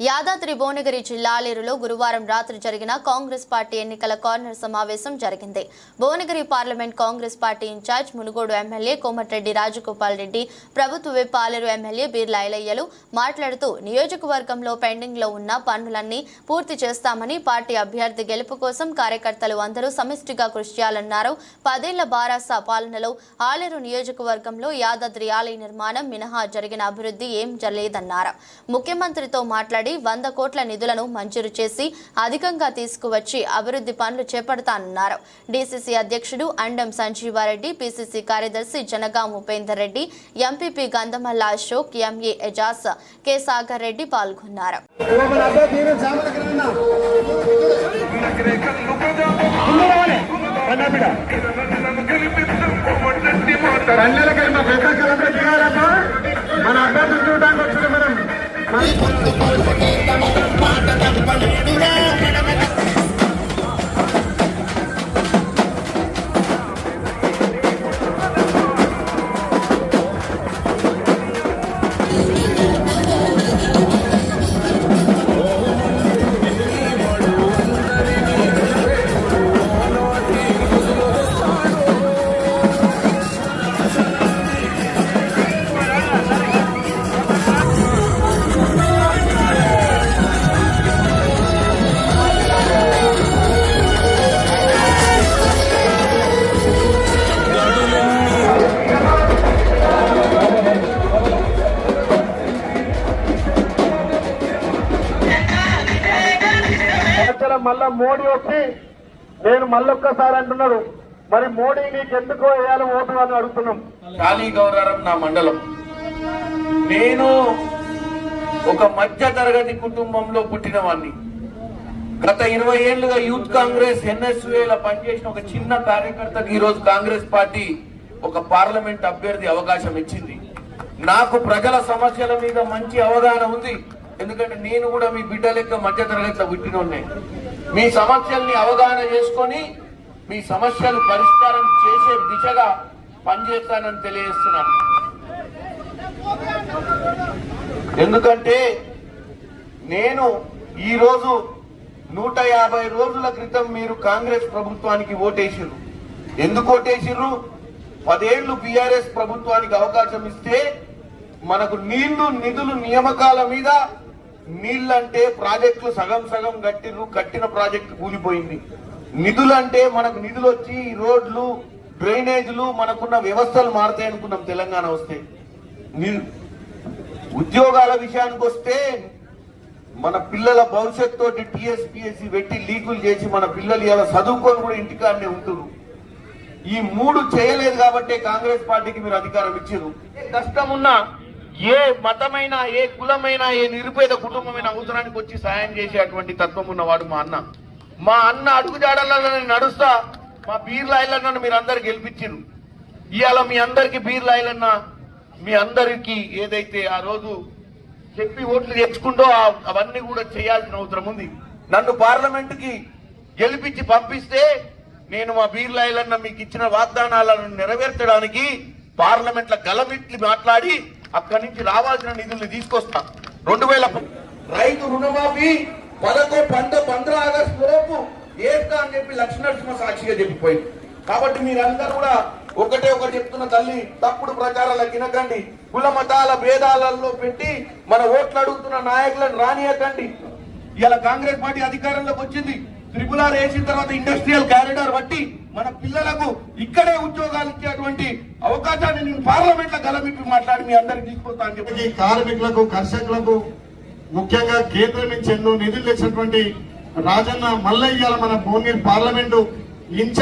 యాదాద్రి భువనగిరి జిల్లా ఆలేరులో గురువారం రాత్రి జరిగిన కాంగ్రెస్ పార్టీ ఎన్నికల కార్నర్ సమావేశం జరిగింది. Bhuvanagiri parliament Congress party in charge Munugodu MLA Komatireddy Rajagopal Reddy ప్రభుత్వ విప్ ఆలేరు ఎమ్మెల్యే బీర్లా ఐలయ్యలు మాట్లాడుతూ నియోజకవర్గంలో పెండింగ్లో ఉన్న పనులన్నీ పూర్తి చేస్తామని పార్టీ అభ్యర్థి గెలుపు కోసం కార్యకర్తలు అందరూ సమిష్టిగా కృషి చేయాలన్నారు. పదేళ్ళ బారాస పాలనలో ఆలేరు నియోజకవర్గంలో యాదాద్రి ఆలయ నిర్మాణం మినహా జరిగిన అభివృద్ధి ఏం జరలేదన్నారు ముఖ్యమంత్రితో మాట్లాడి వంద కోట్ల నిధులను మంజూరు చేసి అధికంగా తీసుకువచ్చి అభివృద్ధి పనులు చేపడతానన్నారు. డీసీసీ అధ్యక్షుడు అండం సంజీవారెడ్డి పీసీసీ కార్యదర్శి Janagam Upender Reddy MPP Gandhamalla Ashok MA Ejas K Sagar Reddy పాల్గొన్నారు. మన పెద్ద మన సంవత్సరం మళ్ళా మోడీ వచ్చి నేను మళ్ళొక్కసారి అంటున్నాడు మరి మోడీ నీకు ఎందుకు వేయాలి ఓటు అని అడుగుతున్నాం. కాళీ గౌరారం నా మండలం. నేను ఒక మధ్య తరగతి కుటుంబంలో పుట్టినవాన్ని గత ఇరవై ఏళ్ళుగా యూత్ కాంగ్రెస్ ఎన్ఎస్ఏలో పనిచేసిన ఒక చిన్న కార్యకర్తకు ఈ రోజు కాంగ్రెస్ పార్టీ ఒక పార్లమెంట్ అభ్యర్థి అవకాశం ఇచ్చింది. నాకు ప్రజల సమస్యల మీద మంచి అవగాహన ఉంది. ఎందుకంటే నేను కూడా మీ బిడ్డ లెక్క మధ్య తరగతిలో పుట్టినోడ్నే. మీ సమస్యల్ని అవగాహన చేసుకొని మీ సమస్యలు పరిష్కారం చేసే దిశగా పనిచేస్తానని తెలియజేస్తున్నాను. ఎందుకంటే నేను ఈరోజు నూట యాభై రోజుల క్రితం మీరు కాంగ్రెస్ ప్రభుత్వానికి ఓటేసిర్రు. ఎందుకు ఓటేసిర్రు? పదేళ్ళు బీఆర్ఎస్ ప్రభుత్వానికి అవకాశం ఇస్తే మనకు నీళ్ళు నిధులు నియామకాల మీద నీళ్ళంటే ప్రాజెక్టులు సగం సగం కట్టిర్రు కట్టిన ప్రాజెక్టు కూలిపోయింది. నిధులంటే మనకు నిధులు వచ్చి రోడ్లు డ్రైనేజీలు మనకున్న వ్యవస్థలు మారుతాయి అనుకున్నాం తెలంగాణ వస్తే. ఉద్యోగాల విషయానికి వస్తే మన పిల్లల భవిష్యత్ తోటి టీఎస్పీఎస్సీ పెట్టి లీకులు చేసి మన పిల్లలు ఇలా చదువుకొని కూడా ఇంటికాడనే ఉంటున్నారు ఈ మూడు చేయలేదు కాబట్టి కాంగ్రెస్ పార్టీకి మీరు అధికారం ఇచ్చారు ఏ కష్టం ఉన్నా ఏ మతమైనా ఏ కులమైనా ఏ నిరుపేద కుటుంబమైన అవసరానికి వచ్చి సాయం చేసేటువంటి తత్వం ఉన్నవాడు మా అన్న. మా అన్న అడుగుజాడల్లో నేను నడుస్తా మా బీర్ల ఐలన్న మీరు అందరు గెలిపించారు ఇవాళ మీ అందరికి బీర్లాయలన్న మీ అందరికి ఏదైతే ఆ రోజు చెప్పి ఓట్లు తెచ్చుకుంటో అవన్నీ కూడా చేయాల్సిన అవసరం ఉంది. నన్ను పార్లమెంట్కి గెలిపించి పంపిస్తే నేను మా బీర్లాయలన్న మీకు ఇచ్చిన వాగ్దానాలను నెరవేర్చడానికి పార్లమెంట్లో గలమిట్లు మాట్లాడి అక్కడి నుంచి రావాల్సిన నిధుల్ని తీసుకొస్తా. రెండు వేల రైతు రుణమాఫీ పదకొ పంద పంద్ర ఆగస్టు వరకు ఏస్తా అని చెప్పి లక్ష్మీనరసింహ సాక్షిగా చెప్పిపోయింది. కాబట్టి మీరందరూ కూడా ఒకటే ఒకటి చెప్తున్న తల్లి తప్పుడు ప్రచారాలకు వినకండి కుల మతాల భేదాలలో పెట్టి మన ఓట్లు అడుగుతున్న నాయకులను రానియకండి. ఇలా కాంగ్రెస్ పార్టీ అధికారంలోకి వచ్చింది. త్రిపుల వేసిన తర్వాత ఇండస్ట్రియల్ క్యారిడార్ బట్టి మన పిల్లలకు ఇక్కడే ఉద్యోగాలు ఇచ్చేటువంటి అవకాశాన్ని నేను పార్లమెంట్లో గలమిప్పి మాట్లాడి మీ అందరికి తీసుకొస్తా అని చెప్పి. కార్మికులకు కర్షకులకు ముఖ్యంగా కేంద్రం నుంచి ఎన్నో నిధులు తెచ్చినటువంటి రాజన్న మల్లయ్యాల మన భువనగిరి పార్లమెంటు ఇన్ఛార్జ్